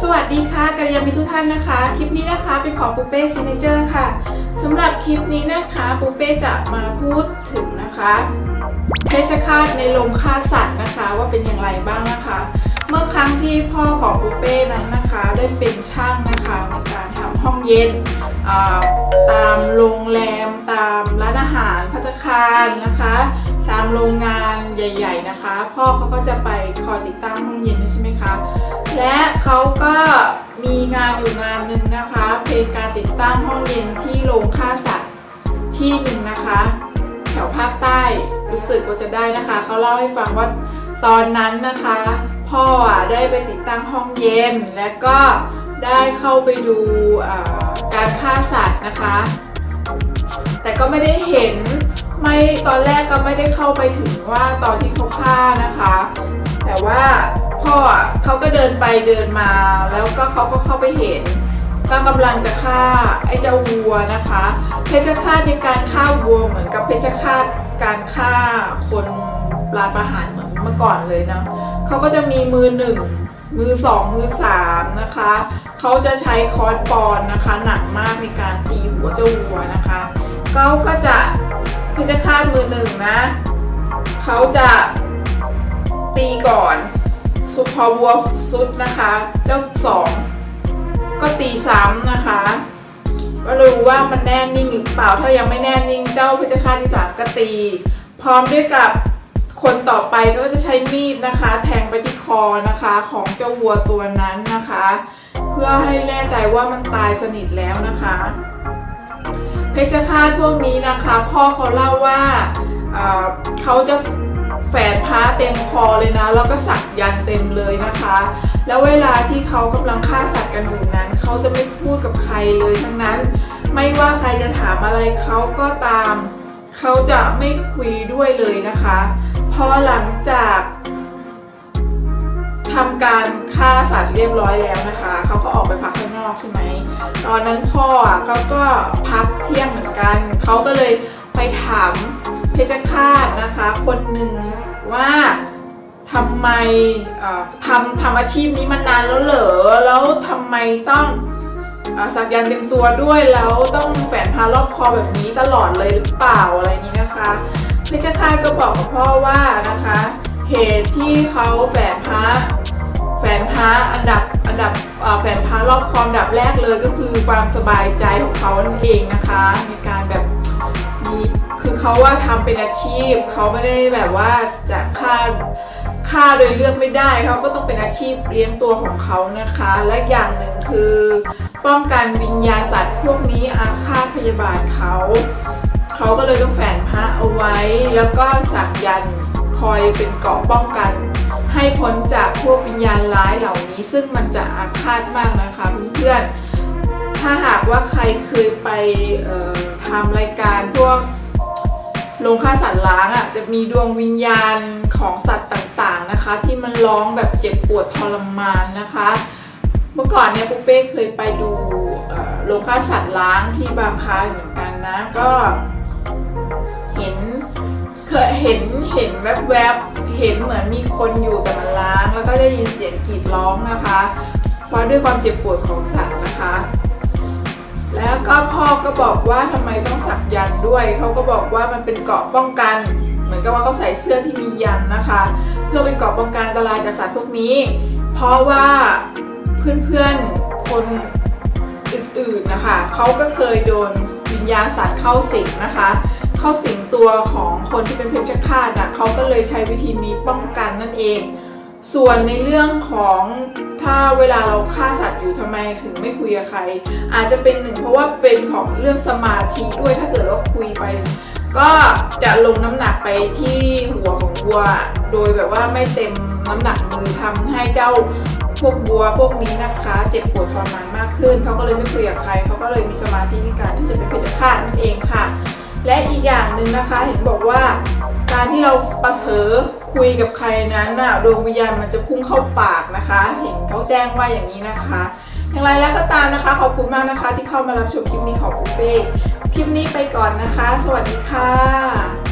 สวัสดีค่ะกัลยาณมิตรทุกท่านนะคะ คลิปนี้นะคะเป็นของปูเป้ซิเนเจอร์ค่ะสำหรับคลิปนี้นะคะปูเป้จะมาพูดถึงนะคะเพชฌฆาตในโรงฆ่าสัตว์นะคะ ว่าเป็นอย่างไรบ้างนะคะ เมื่อครั้งที่พ่อของปูเป้นั้นนะคะได้เป็นช่างนะคะในการทำห้องเย็นตามโรงแรมตามร้านอาหารพัตคารนะคะ ตามโรงงานใหญ่ ๆนะคะ พ่อเขาก็จะไปคอยติดตั้งห้องเย็นใช่ไหมคะ และเขาก็มีงานอยู่งานหนึ่งนะคะ เป็นการติดตั้งห้องเย็นที่โรงฆ่าสัตว์ที่หนึ่งนะคะ แถวภาคใต้รู้สึกว่าจะได้นะคะ เขาเล่าให้ฟังว่าตอนนั้นนะคะ พ่ออะได้ไปติดตั้งห้องเย็น และก็ได้เข้าไปดูการฆ่าสัตว์นะคะ แต่ก็ไม่ได้เห็น ไม่ตอนแรกก็ไม่ได้เข้าไปถึงว่าตอนที่เขาฆ่านะคะ แต่ว่าพ่อเขาก็เดินไปเดินมา แล้วก็เขาก็เข้าไปเห็น ก็กำลังจะฆ่าไอ้เจ้าวัวนะคะ เพชฌฆาตในการฆ่าวัวเหมือนกับเพชฌฆาตการฆ่าคนปลาประหารเหมือนเมื่อก่อนเลยนะเขาก็จะมีมือหนึ่งมือสองมือสามนะคะเขาจะใช้คอร์สปอนนะคะ หนักมากในการตีหัวเจ้าวัวนะคะเขาก็จะ พชฌฆาตมือหนึ่งนะเขาจะตีก่อน สุพอวัวสุดนะคะ เจ้าสองก็ตีซ้ำนะคะก็รู้ว่ามันแน่นิ่งหรือเปล่าถ้ายังไม่แน่นิ่งเจ้าเพชฌฆาตที่สามก็ตี พร้อมด้วยกับคนต่อไปก็จะใช้มีดนะคะ แทงไปที่คอนะคะของเจ้าวัวตัวนั้นนะคะ เพื่อให้แน่ใจว่ามันตายสนิทแล้วนะคะ เพชฌฆาตพวกนี้นะคะ พ่อเขาเล่าว่าเขาจะแฝนผ้าเต็มคอเลยนะ แล้วก็สักยันเต็มเลยนะคะ แล้วเวลาที่เขากำลังฆ่าสัตว์กันอยู่นั้น เขาจะไม่พูดกับใครเลยทั้งนั้น ไม่ว่าใครจะถามอะไรเขาก็ตาม เขาจะไม่คุยด้วยเลยนะคะ พอหลังจาก ทำการฆ่าสัตว์เรียบร้อยแล้วนะคะ เขาก็ออกไปพักข้างนอกใช่ไหม ตอนนั้นพ่ออะก็ก็พักเที่ยงเหมือนกัน เขาก็เลยไปถามเพชฌฆาตนะคะ คนหนึ่งว่าทำไมทำทำอาชีพนี้มานานแล้วเหรอ แล้วทำไมต้องสักยันต์เต็มตัวด้วย แล้วต้องแฝนพารอบคอแบบนี้ตลอดเลยหรือเปล่าอะไรนี้นะคะเพชฌฆาตก็บอกกับพ่อว่านะคะ เหตุที่เขาแฝนพระแฝนพระอันดับอันดับแฝนพระรอบคอมดับแรกเลยก็คือความสบายใจของเขานั่นเองนะคะ ในการแบบมีคือเขาว่าทำเป็นอาชีพเขาไม่ได้แบบว่าจะฆ่าฆ่าโดยเลือกไม่ได้เขาก็ต้องเป็นอาชีพเลี้ยงตัวของเขานะคะ และอย่างหนึ่งคือป้องกันวิญญาณสัตว์พวกนี้อาฆาตพยาบาทเขา เขาก็เลยต้องแฝนพระเอาไว้แล้วก็สักยันต์ คอยเป็นเกราะป้องกัน ให้พ้นจากพวกวิญญาณร้ายเหล่านี้ ซึ่งมันจะอาฆาตมากนะคะเพื่อนๆถ้าหากว่าใครเคยไปทำรายการพวกโรงฆ่าสัตว์ล้างอะจะมีดวงวิญญาณของสัตว์ต่างๆนะคะ ที่มันร้องแบบเจ็บปวดทรมานนะคะ เมื่อก่อนเนี่ยปุ๊เป้เคยไปดูโรงฆ่าสัตว์ล้างที่บางคล้าเหมือนกันนะก็ เคยเห็นเห็นแวบๆ เห็นเหมือนมีคนอยู่แต่มันล้าง แล้วก็ได้ยินเสียงกรีดร้องนะคะ เพราะด้วยความเจ็บปวดของสัตว์นะคะ แล้วก็พ่อก็บอกว่าทำไมต้องสักยันด้วยเขาก็บอกว่ามันเป็นเกราะป้องกัน เหมือนกับว่าเขาใส่เสื้อที่มียันนะคะ เพื่อเป็นเกราะป้องกันอันตรายจากสัตว์พวกนี้ เพราะว่าเพื่อนๆคนอื่นๆนะคะเขาก็เคยโดนวิญญาณสัตว์เข้าสิงนะคะ เข้าสิงตัวของคนที่เป็นเพชฌฆาตอะเขาก็เลยใช้วิธีนี้ป้องกันนั่นเอง ส่วนในเรื่องของถ้าเวลาเราฆ่าสัตว์อยู่ทำไมถึงไม่คุยกับใคร อาจจะเป็นหนึ่งเพราะว่าเป็นของเรื่องสมาธิด้วยถ้าเกิดว่าคุยไป ก็จะลงน้ำหนักไปที่หัวของวัว โดยแบบว่าไม่เต็มน้ำหนักมือทำให้เจ้าพวกวัวพวกนี้นะคะเจ็บปวดทรมานมากขึ้น เขาก็เลยไม่คุยกับใคร เขาก็เลยมีสมาธิในการที่จะเป็นเพชฌฆาตนั่นเองค่ะ นึ่งนะคะเห็นบอกว่า การที่เราประเสริคุยกับใครนั้นน่ะดวงวิญญาณมันจะพุ่งเข้าปากนะคะ เห็นเขาแจ้งว่าอย่างนี้นะคะ อย่างไรแล้วก็ตามนะคะ ขอบคุณมากนะคะ ที่เข้ามารับชมคลิปนี้ของปุ๊เป้คลิปนี้ไปก่อนนะคะ สวัสดีค่ะ